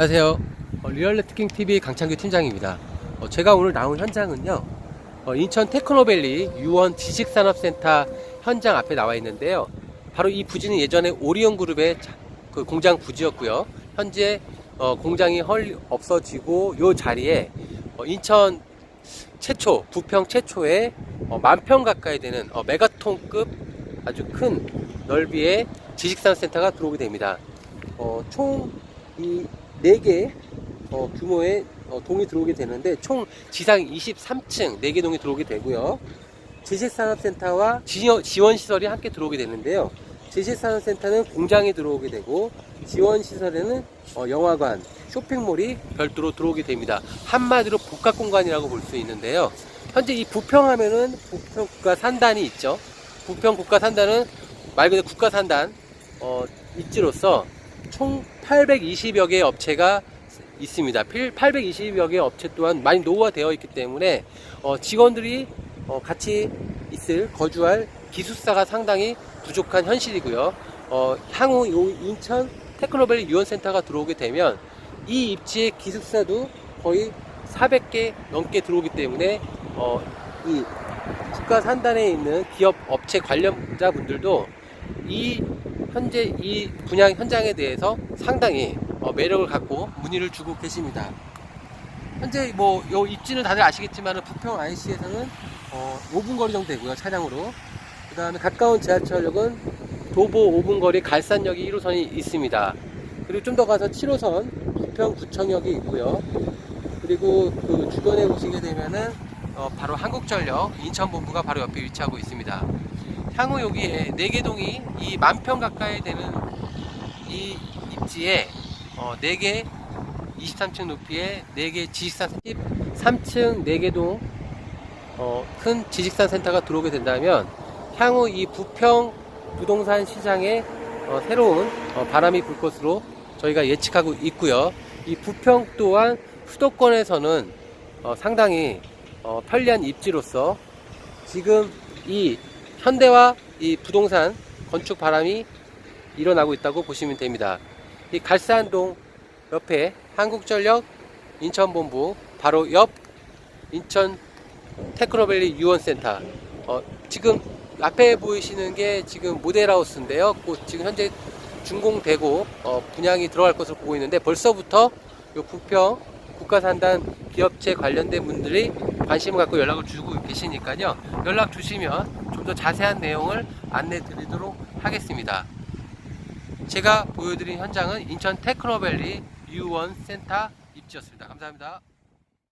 안녕하세요. 어, 리얼레 트킹 TV 강창규 팀장입니다. 어, 제가 오늘 나온 현장은요. 어, 인천 테크노밸리 유원 지식산업센터 현장 앞에 나와 있는데요. 바로 이 부지는 예전에 오리온 그룹의 자- 그 공장 부지였고요. 현재 어, 공장이 헐 없어지고 요 자리에 어, 인천 최초 부평 최초의 어, 만평 가까이 되는 어, 메가톤급 아주 큰 넓이의 지식산업센터가 들어오게 됩니다. 어, 총이 4개 어, 규모의 어, 동이 들어오게 되는데 총 지상 23층 4개 동이 들어오게 되고요. 지식산업센터와 지원, 지원시설이 함께 들어오게 되는데요. 지식산업센터는 공장이 들어오게 되고 지원시설에는 어, 영화관, 쇼핑몰이 별도로 들어오게 됩니다. 한마디로 복합 공간이라고 볼 수 있는데요. 현재 이 부평하면은 부평 국가 산단이 있죠. 부평 국가 산단은 말 그대로 국가 산단 어, 입지로서 총 820여 개의 업체가 있습니다. 820여 개의 업체 또한 많이 노후화되어 있기 때문에 어, 직원들이 어, 같이 있을 거주할 기숙사가 상당히 부족한 현실이고요. 어, 향후 요 인천 테크노밸리 유원센터가 들어오게 되면 이 입지의 기숙사도 거의 400개 넘게 들어오기 때문에 어, 이 국가 산단에 있는 기업 업체 관련자분들도 이 현재 이 분양 현장에 대해서 상당히 어, 매력을 갖고 문의를 주고 계십니다. 현재 뭐 요 입지는 다들 아시겠지만 부평 IC에서는 어, 5분 거리 정도 되고요 차량으로. 그 다음에 가까운 지하철역은 도보 5분 거리 갈산역이 1호선이 있습니다. 그리고 좀 더 가서 7호선 부평 구청역이 있고요. 그리고 그 주변에 오시게 되면은 어, 바로 한국전력 인천본부가 바로 옆에 위치하고 있습니다. 향후 여기에 4개 동이 이 만평 가까이 되는 이 입지에 어, 4개 23층 높이의 4개 지식산 3층 4개 동 어, 큰 지식산 센터가 들어오게 된다면 향후 이 부평 부동산 시장에 어, 새로운 어, 바람이 불 것으로 저희가 예측하고 있고요. 이 부평 또한 수도권에서는 어, 상당히 어, 편리한 입지로서 지금 이 현대화 이 부동산 건축 바람이 일어나고 있다고 보시면 됩니다. 이 갈산동 옆에 한국전력 인천본부 바로 옆 인천 테크노밸리 유원센터 어, 지금 앞에 보이시는 게 지금 모델하우스인데요. 곧 지금 현재 준공되고 어, 분양이 들어갈 것으로 보고 있는데 벌써부터 요 부평 국가산단 기업체 관련된 분들이 관심을 갖고 연락을 주고 계시니까요. 연락 주시면 좀 더 자세한 내용을 안내 드리도록 하겠습니다. 제가 보여드린 현장은 인천 테크노밸리 유원 센터 입지였습니다. 감사합니다.